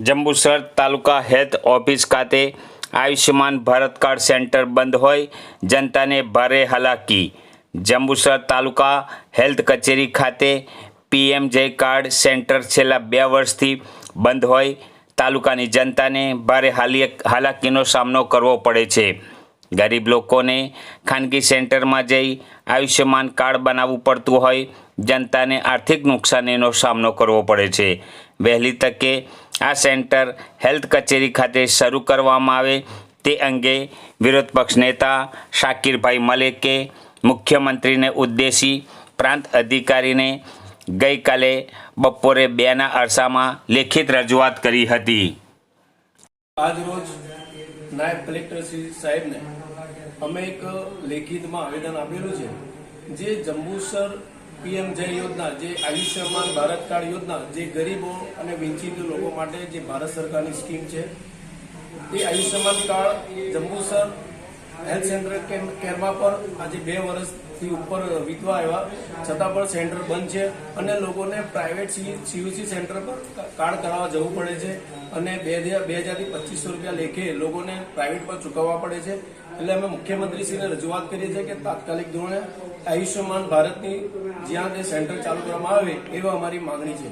જંબુસર તાલુકા health office ખાતે Ayushman Bharat card centre બંધ હોય, જનતાને ભારે હાલાકી. જંબુસર તાલુકા હેલ્થ કચેરી ખાતે પીએમ જય કાર્ડ સેન્ટર છેલ્લા બે વર્ષથી બંધ હોય, તાલુકાની જનતાને ભારે હાલી, હાલાકીનો સામનો કરવો પડે છે. ગરીબ લોકોને ખાનગી સેન્ટરમાં જઈ આયુષ્યમાન કાર્ડ બનાવવું પડતું હોય, જનતાને આર્થિક નુકસાનીનો સામનો કરવો પડે છે. વહેલી તકે આ સેન્ટર હેલ્થ કચેરી ખાતે શરૂ કરવામાં આવે તે અંગે વિરોધ પક્ષ નેતા શાકિરભાઈ મલેકે મુખ્યમંત્રીને ઉદ્દેશી પ્રાંત અધિકારીને ગઈકાલે બપોરે બેના અરસામાં લેખિત રજૂઆત કરી હતી. આજ રોજ નાયબ કલેક્ટર શ્રી સાહેબને અમે એક લેખિતમાં આવેદન આપેલું છે. જે જંબુસર પીએમ જય યોજના, જે આયુષ્યમાન ભારત કાર્ડ યોજના, જે ગરીબો અને વંચિત લોકો માટે જે ભારત સરકારની સ્કીમ છે, એ Ayushman card, Jambusar health centre કેરમાં પણ આજે બે વર્ષથી ઉપર વીતવા આવ્યા. છતાં પણ સેન્ટર બંધ છે અને લોકોને પ્રાઇવેટ સીયુસી સેન્ટર પર કાર્ડ કરાવવા જવું પડે છે અને બે બે હજારથી પચીસો રૂપિયા લેખે લોકોને પ્રાઇવેટ પર ચૂકવવા પડે છે. એટલે અમે મુખ્યમંત્રીશ્રીને રજૂઆત કરીએ છીએ કે તાત્કાલિક ધોરણે આયુષ્યમાન ભારતની જ્યાં તે સેન્ટર ચાલુ કરવામાં આવે એવા અમારી માંગણી છે.